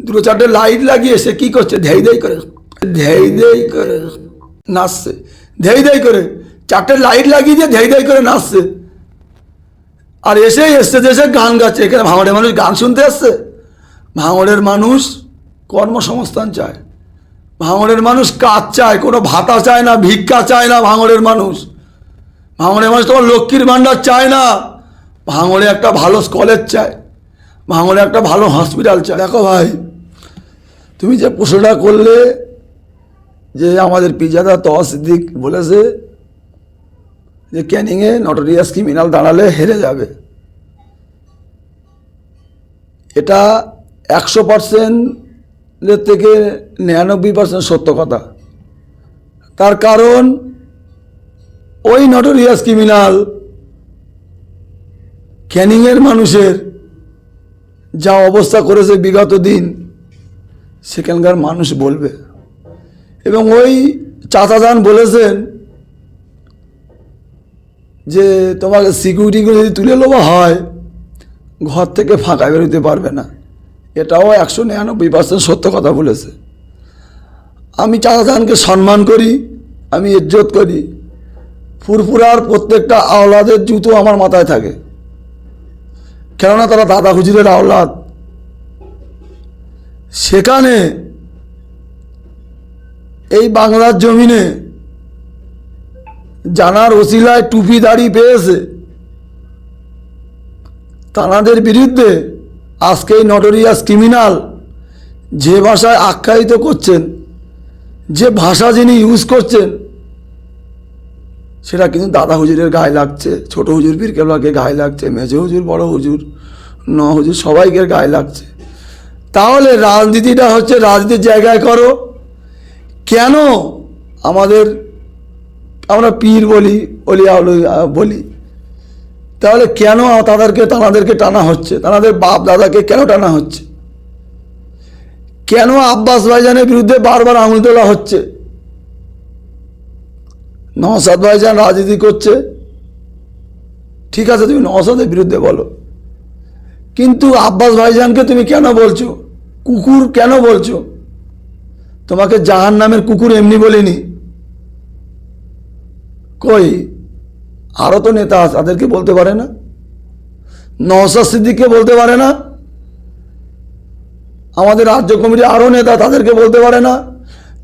দুটো চারটে লাইট লাগিয়ে সে কী করছে? ধেই দেই করে, ধেই দেই করে নাচছে, ধেই দেই করে, চারটে লাইট লাগিয়ে দিয়ে ধেই দেই করে নাচছে। আর এসে এসছে এসে গান গাচ্ছে, এখানে ভাঙড়ের মানুষ গান শুনতে এসছে ভাঙড়ের মানুষ কর্মসংস্থান চায়। ভাঙড়ের মানুষ কাজ চায়, কোনো ভাতা চায় না, ভিক্ষা চায় না ভাঙড়ের মানুষ। ভাঙড়ের মানুষ তোমার লক্ষ্মীর ভাণ্ডার চায় না, ভাঙড়ে একটা ভালো কলেজ চায়। ভাঙড়ে একটা ভালো হসপিটাল চায় দেখো ভাই, তুমি যে প্রশ্নটা করলে যে আমাদের পিজাদা তহ সিদ্দিক বলেছে যে ক্যানিংয়ে নটোরিয়াস ক্রিমিনাল দাঁড়ালে হেরে যাবে। এটা একশো পার্সেন্টের থেকে নিরানব্বই পার্সেন্ট সত্য কথা। তার কারণ, ওই নটোরিয়াস ক্রিমিনাল ক্যানিংয়ের মানুষের যা অবস্থা করেছে বিগত দিন, সেখানকার মানুষ বলবে। এবং ওই চাচাজান বলেছেন যে, তোমাকে সিকিউরিটিগুলো যদি তুলে নেওয়া হয়, ঘর থেকে ফাঁকা বেরোতে পারবে না। এটাও একশো নিরানব্বই পার্সেন্ট সত্য কথা বলেছে। আমি চাচাজানকে সম্মান করি, আমি ইজ্জত করি। ফুরফুরার প্রত্যেকটা আওলাদের জুতো আমার মাথায় থাকে। কেননা তারা দাদা হুজুরের আওলাদ। সেখানে এই বাংলার জমিনে জানার ওসিলায় টুপি দাড়ি পেয়েছে। তানাদের বিরুদ্ধে আজকে এই নটোরিয়াস ক্রিমিনাল যে ভাষায় আখ্যায়িত করছেন, যে ভাষা যিনি ইউজ করছেন সেটা কিন্তু দাদা হুজুরের গায়ে লাগছে, ছোট হুজুর পীর কেবলাকে গায়ে লাগছে মেজো হুজুর, বড় হুজুর, ন হুজুর, সবাইকে গায়ে লাগছে। তাহলে রাজনীতিটা হচ্ছে রাজনীতির জায়গায় করো। কেন আমাদের, আমরা পীর বলি অলিয়া বলি? তাহলে কেন তাদেরকে, তানাদেরকে টানা হচ্ছে? তানাদের বাপ দাদাকে কেন টানা হচ্ছে? কেন আব্বাস ভাইজানের বিরুদ্ধে বারবার আঙুল তোলা হচ্ছে? নওসাদ ভাইজান রাজনীতি করছে। ঠিক আছে, তুমি নওসাদের বিরুদ্ধে বলো। কিন্তু আব্বাস ভাইজানকে তুমি কেন বলছো? কুকুর কেন বলছো? তোমাকে জাহান নামের কুকুর এমনি বলিনি। কই? আরও তো নেতা আছে, তাদেরকে বলতে পারে না? নওসাদ সিদ্দিককে বলতে পারে না? আমাদের রাজ্য কমিটি আরও নেতা তাদেরকে বলতে পারে না?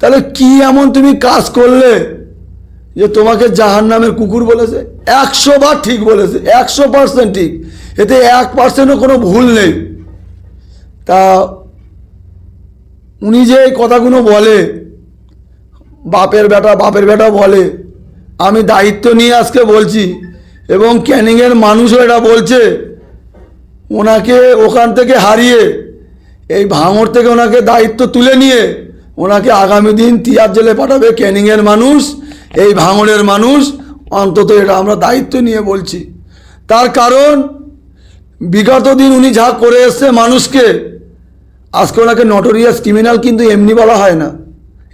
তাহলে কি এমন তুমি কাজ করলে? যে তোমাকে জাহান নামের কুকুর বলেছে, একশো বার ঠিক বলেছে, একশো পার্সেন্ট ঠিক। এতে এক পার্সেন্টও কোনো ভুল নেই। তা উনি যে এই কথাগুলো বলে, বাপের বেটা বাপের বেটা বলে, আমি দায়িত্ব নিয়ে আজকে বলছি এবং ক্যানিংয়ের মানুষও এটা বলছে, ওনাকে ওখান থেকে হারিয়ে, এই ভাঙর থেকে ওনাকে দায়িত্ব তুলে নিয়ে, ওনাকে আগামী দিন তিয়ার জেলে পাঠাবে ক্যানিংয়ের মানুষ। এই ভাঙড়ের মানুষ, অন্তত এটা আমরা দায়িত্ব নিয়ে বলছি। তার কারণ, বিগত দিন উনি যা করে এসছে মানুষকে, আজকে ওনাকে নটোরিয়াস ক্রিমিনাল কিন্তু এমনি বলা হয় না।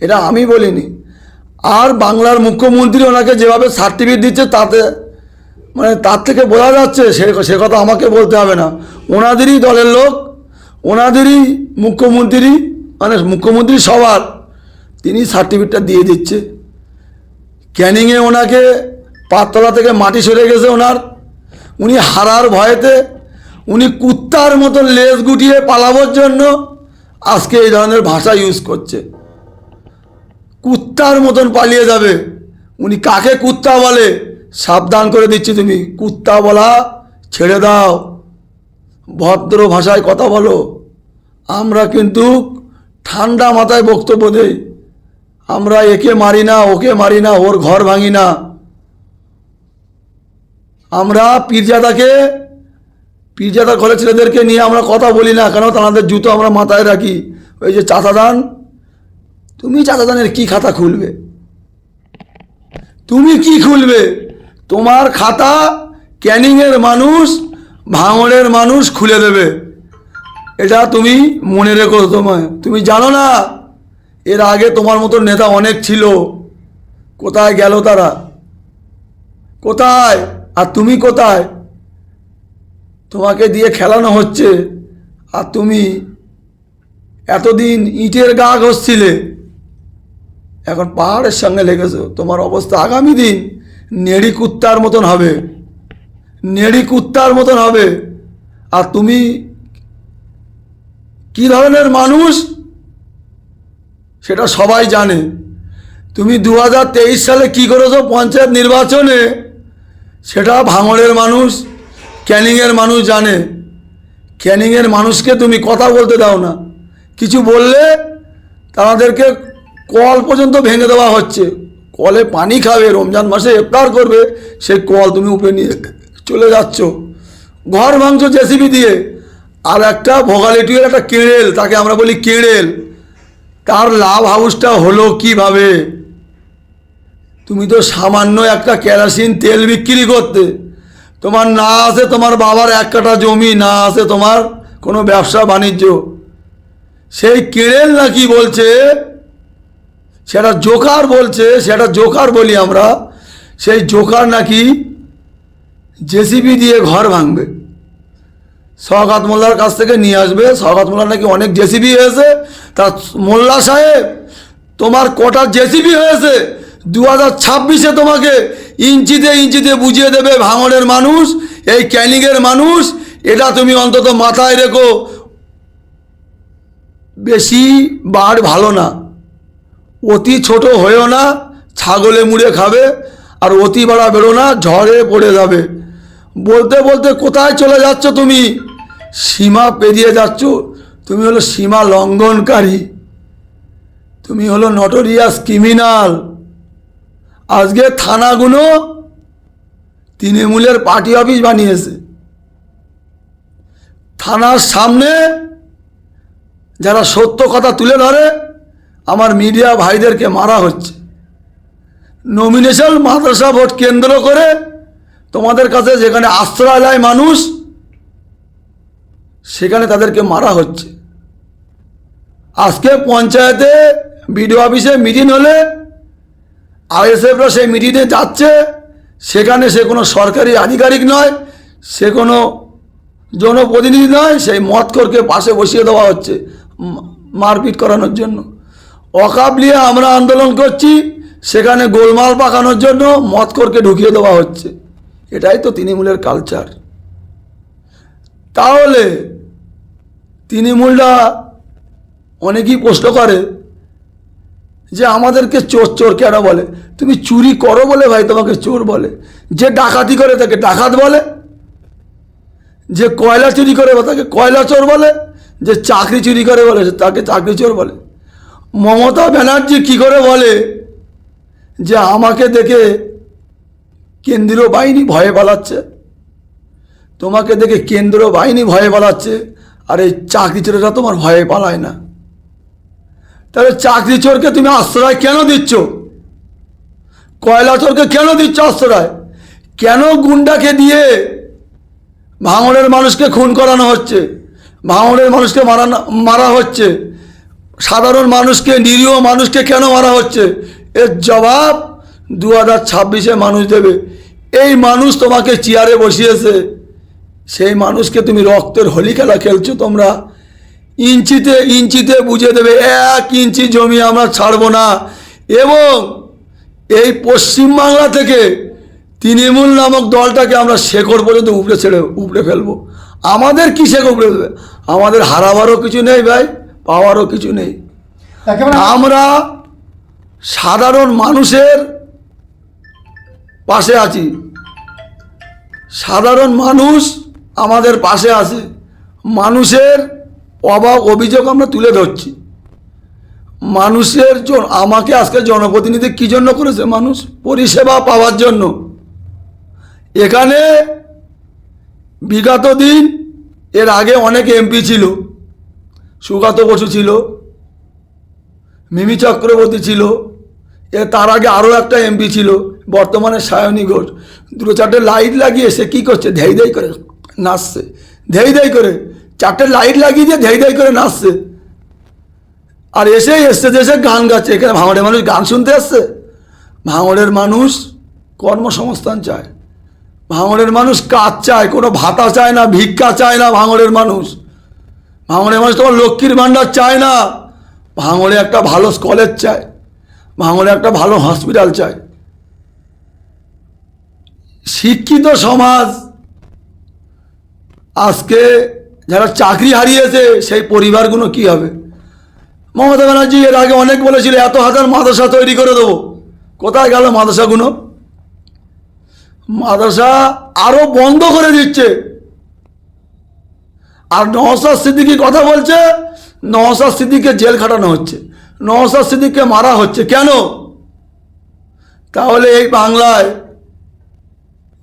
এটা আমি বলিনি। আর বাংলার মুখ্যমন্ত্রী ওনাকে যেভাবে সার্টিফিকেট দিচ্ছে তাতে মানে তার থেকে বোঝা যাচ্ছে, সে সে কথা আমাকে বলতে হবে না। ওনাদেরই দলের লোক, ওনাদেরই মুখ্যমন্ত্রী মানে মুখ্যমন্ত্রী সবার, তিনি সার্টিফিকেটটা দিয়ে দিচ্ছে। ক্যানিংয়ে ওনাকে পাততলা থেকে মাটি সরে গেছে ওনার। উনি হারার ভয়েতে উনি কুত্তার মতন লেজ গুটিয়ে পালাবার জন্য আজকে এই ধরনের ভাষা ইউজ করছে। কুত্তার মতন পালিয়ে যাবে। উনি কাকে কুত্তা বলে? সাবধান করে দিচ্ছি তুমি। কুত্তা বলা ছেড়ে দাও। ভদ্র ভাষায় কথা বলো। আমরা কিন্তু ঠান্ডা মাথায় বক্তব্য দেই। আমরা একে মারি না, ওকে মারি না, ওর ঘর ভাঙি না। আমরা পীরজাদাকে পীরজাদা ঘরের ছেলেদেরকে নিয়ে আমরা কথা বলি না, কেন তাদের জুতো আমরা মাথায় রাখি। ওই যে চাচাদান, তুমি চাচাদানের কি খাতা খুলবে? তুমি কি খুলবে? তোমার খাতা ক্যানিংয়ের মানুষ, ভাঙড়ের মানুষ খুলে দেবে। এটা তুমি মনে রেখো তোমায়। তুমি জানো না এর আগে তোমার মতো নেতা অনেক ছিল। কোথায় গেল তারা? কোথায়? আর তুমি কোথায়? তোমাকে দিয়ে খেলানো হচ্ছে। আর তুমি এতদিন ইটের গা ঘষছিলে। এখন পাহাড়ের সঙ্গে লেগেছো। তোমার অবস্থা আগামী দিন নেড়ি কুত্তার মতন হবে। নেড়ি কুত্তার মতন হবে। আর তুমি কি ধরনের মানুষ? সেটা সবাই জানে। তুমি দু হাজার তেইশ সালে কি করেছ পঞ্চায়েত নির্বাচনে? সেটা ভাঙড়ের মানুষ, ক্যানিংয়ের মানুষ জানে। ক্যানিংয়ের মানুষকে তুমি কথা বলতে দাও না। কিছু বললে তাদেরকে কল পর্যন্ত ভেঙে দেওয়া হচ্ছে। কলে পানি খাবে, রমজান মাসে ইফতার করবে সেই কল তুমি উপরে নিয়ে চলে যাচ্ছ। ঘর ভাঙছো জেসিবি দিয়ে। আর একটা ভোগালি টুয়ের একটা কেড়েল, তাকে আমরা বলি কেড়েল। তার লাভ হাউসটা হলো কীভাবে? তুমি তো সামান্য একটা কেরাসিন তেল বিক্রি করতে। তোমার না আছে তোমার বাবার এক কাঠা জমি, না আছে তোমার কোনো ব্যবসা বাণিজ্য। সেই কেড়েল নাকি বলছে, সেটা জোকার বলছে, সেটা জোকার বলি আমরা, সেই জোকার নাকি জেসিবি দিয়ে ঘর ভাঙবে। সগাত মোল্লার কাছ থেকে নিয়ে আসবে। সগাত মোল্লা নাকি অনেক জেসিবি হয়েছে। তা মোল্লা সাহেব, তোমার কটা জেসিবি হয়েছে? দু হাজার ছাব্বিশে তোমাকে ইঞ্চিতে ইঞ্চিতে বুঝিয়ে দেবে ভাঙড়ের মানুষ, এই ক্যানিংয়ের মানুষ। এটা তুমি অন্তত মাথায় রেখো। বেশি বাড় ভালো না। অতি ছোট হয়েও না, ছাগলে মুড়ে খাবে, আর অতি বাড়া বেরো না, ঝড়ে পড়ে যাবে। বলতে বলতে কোথায় চলে যাচ্ছ তুমি? সীমা পেরিয়ে যাচ্ছ, তুমি হলো সীমা লঙ্ঘনকারী। তুমি হলো নটোরিয়াস ক্রিমিনাল আজকে থানাগুলো তৃণমূলের পার্টি অফিস বানিয়েছে। থানার সামনে যারা সত্য কথা তুলে ধরে, আমার মিডিয়া ভাইদেরকে মারা হচ্ছে। নমিনেশন মাদ্রাসা ভোট কেন্দ্র করে তোমাদের কাছে যেখানে আশ্রয় মানুষ সেখানে তাদেরকে মারা হচ্ছে। আজকে পঞ্চায়েতে বিডিও অফিসে মিটিং হলে আইএসএফরা সেই মিটিংয়ে যাচ্ছে। সেখানে সে কোনো সরকারি আধিকারিক নয়, সে কোনো জনপ্রতিনিধি নয়, সেই মতকরকে পাশে বসিয়ে দেওয়া হচ্ছে মারপিট করানোর জন্য। অকাবলিয়ে আমরা আন্দোলন করছি, সেখানে গোলমাল পাকানোর জন্য মতকরকে ঢুকিয়ে দেওয়া হচ্ছে। এটাই তো তৃণমূলের কালচার তাহলে তৃণমূলরা অনেকেই প্রশ্ন করে যে আমাদেরকে চোর চোর কেন বলে? তুমি চুরি করো বলে ভাই তোমাকে চোর বলে। যে ডাকাতি করে তাকে ডাকাত বলে। যে কয়লা চুরি করে তাকে কয়লা চোর বলে। যে চাকরি চুরি করে বলে তাকে চাকরি চোর বলে। মমতা ব্যানার্জি কি করে বলে যে আমাকে দেখে কেন্দ্রীয় বাহিনী ভয়ে পালাচ্ছে? তোমাকে দেখে কেন্দ্রীয় বাহিনী ভয়ে পালাচ্ছে? আর এই চাকরি চোরেরা তোমার ভয়ে পালায় না। তাহলে চাকরি চোরকে তুমি আশ্রয় কেন দিচ্ছ? কয়লা চোরকে কেন দিচ্ছ আশ্রয়? কেন গুন্ডাকে দিয়ে ভাঙড়ের মানুষকে খুন করানো হচ্ছে? ভাঙড়ের মানুষকে মারানো মারা হচ্ছে। সাধারণ মানুষকে, নিরীহ মানুষকে কেন মারা হচ্ছে? এর জবাব দু হাজার ছাব্বিশে মানুষ দেবে। এই মানুষ তোমাকে চেয়ারে বসিয়েছে। সেই মানুষকে তুমি রক্তের হোলি খেলা খেলছো তোমরা। ইঞ্চিতে ইঞ্চিতে বুঝে দেবে এক ইঞ্চি জমি আমরা ছাড়বো না। এবং এই পশ্চিমবাংলা থেকে তৃণমূল নামক দলটাকে আমরা শেকড় পর্যন্ত উপড়ে ছেড়ে উপড়ে ফেলব। আমাদের কি শেকড় উপড়ে দেবে? আমাদের হারাবারও কিছু নেই ভাই পাওয়ারও কিছু নেই। আমরা সাধারণ মানুষের পাশে আছি। সাধারণ মানুষ আমাদের পাশে আছে মানুষের অভাব অভিযোগ আমরা তুলে ধরছি। মানুষের আমাকে আজকে জনপ্রতিনিধি কী জন্য করেছে মানুষ? পরিষেবা পাওয়ার জন্য। এখানে বিগত দিন এর আগে অনেক এমপি ছিল। সুগাত বসু ছিল। মিমি চক্রবর্তী ছিল। এ তার আগে আরও একটা এমপি ছিল, বর্তমানে সায়নী ঘোষ। দুটো চারটে লাইট লাগিয়ে সে কী করছে? ধেই ধেই করে নাচছে। ধেই ধেই করে, চারটে লাইট লাগিয়ে দিয়ে ধেই ধেই করে নাচছে। আর এসে এসছে এসে গান গাচ্ছে। এখানে ভাঙড়ের মানুষ গান শুনতে এসছে। ভাঙড়ের মানুষ কর্মসংস্থান চায়। ভাঙড়ের মানুষ কাজ চায়, কোনো ভাতা চায় না, ভিক্ষা চায় না ভাঙড়ের মানুষ। ভাঙড়ের মানুষ তোমার লক্ষ্মীর ভাণ্ডার চায় না। ভাঙড়ে একটা ভালো কলেজ চায়। ভাঙড়ে একটা ভালো হসপিটাল চায়। শিক্ষিত সমাজ আজকে যারা চাকরি হারিয়েছে, সেই পরিবারগুলো কি হবে? মমতা ব্যানার্জি এর আগে অনেক বলেছিল, এত হাজার মাদ্রাসা তৈরি করে দেবো। কোথায় গেল মাদ্রাসাগুলো? মাদ্রাসা আরও বন্ধ করে দিচ্ছে। আর নওসাদ সিদ্দিকি কথা বলছে নওসাদ সিদ্দিককে জেল খাটানো হচ্ছে নওসাদ সিদ্দিককে মারা হচ্ছে। কেন? তাহলে এই বাংলায়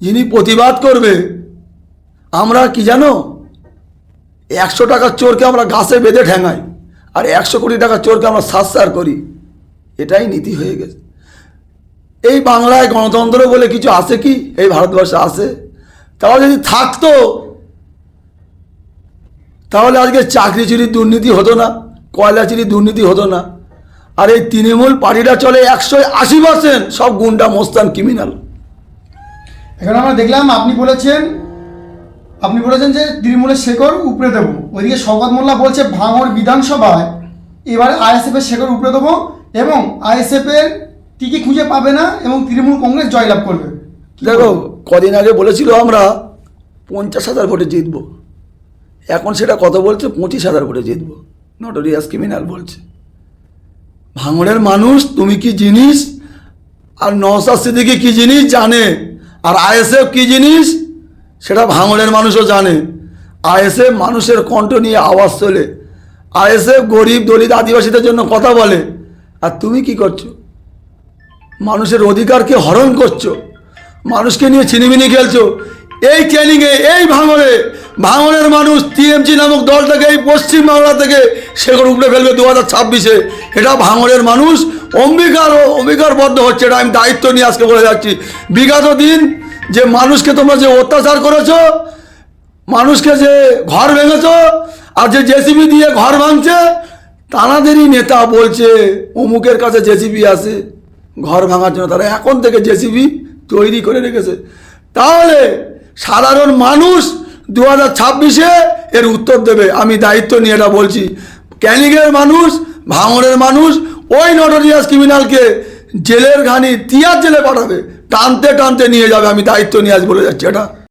যিনি প্রতিবাদ করবে আমরা কি জানো? একশো টাকার চোরকে আমরা গাছে বেঁধে ঠেঙাই, আর একশো কোটি টাকার চোরকে আমরা সাতসার করি। এটাই নীতি হয়ে গেছে। এই বাংলায় গণতন্ত্র বলে কিছু আছে কি? এই ভারতবর্ষে আছে। তাহলে যদি থাকতো, তাহলে আজকে চাকরি চুরির দুর্নীতি হতো না কয়লা চুরির দুর্নীতি হতো না। আর এই তৃণমূল পার্টিটা চলে একশো আশি পার্সেন্ট, সব গুন্ডা মোস্তান ক্রিমিনাল এখন আমরা দেখলাম, আপনি বলেছেন আপনি বলেছেন যে তৃণমূলের শেকড় উপড়ে দেবো। ওইদিকে শওকত মোল্লা বলছে ভাঙড় বিধানসভায় এবারে আইএসএফ এর শেকড় উপড়ে দেবো এবং আইএসএফ এর টিকি খুঁজে পাবে না এবং তৃণমূল কংগ্রেস জয়লাভ করবে। দেখো কদিন আগে বলেছিল আমরা পঞ্চাশ হাজার ভোটে জিতবো। এখন সেটা কত বলছে? পঁচিশ হাজার ভোটে জিতবো। নটোরিয়াস ক্রিমিনাল বলছে। ভাঙড়ের মানুষ তুমি কি জিনিস? আর নওসাদ সিদ্দিকি কি জিনিস জানে? আর আইএসএফ কি জিনিস? সেটা ভাঙড়ের মানুষও জানে। আইএসএফ মানুষের কণ্ঠ নিয়ে আওয়াজ তোলে। আইএসএফ গরিব দলিত আদিবাসীদের জন্য কথা বলে। আর তুমি কি করছ? মানুষের অধিকারকে হরণ করছ। মানুষকে নিয়ে ছিনিমিনি খেলছো। এই ট্রেনিংয়ে এই ভাঙড়ে ভাঙড়ের মানুষ টিএমসি নামক দলটাকে এই পশ্চিমবাংলা থেকে সেগুলো উপড়ে ফেলবে দু হাজার ছাব্বিশে। এটা ভাঙড়ের মানুষ অম্বিকার ও অম্বিকারবদ্ধ হচ্ছে, এটা আমি দায়িত্ব নিয়ে আজকে বলে যাচ্ছি। বিগত দিন যে মানুষকে তোমরা যে অত্যাচার করেছ, মানুষকে যে ঘর ভেঙেছ, আর যে জেসিবি দিয়ে ঘর ভাঙছে, তানাদেরই নেতা বলছে, অমুকের কাছে জেসিবি আছে, ঘর ভাঙার জন্য। তারা এখন থেকে জেসিবি তৈরি করে রেখেছে। তাহলে সাধারণ মানুষ দু হাজার ছাব্বিশে এর উত্তর দেবে। আমি দায়িত্ব নিয়ে এটা বলছি। ক্যানিংয়ের মানুষ, ভাঙড়ের মানুষ, ওই নটোরিয়াস ক্রিমিনালকে জেলের ঘানি, তিয়ার জেলে পাঠাবে। টানতে টানতে নিয়ে যাবে আমি দায়িত্ব নিয়ে আজ বলে যাচ্ছি এটা।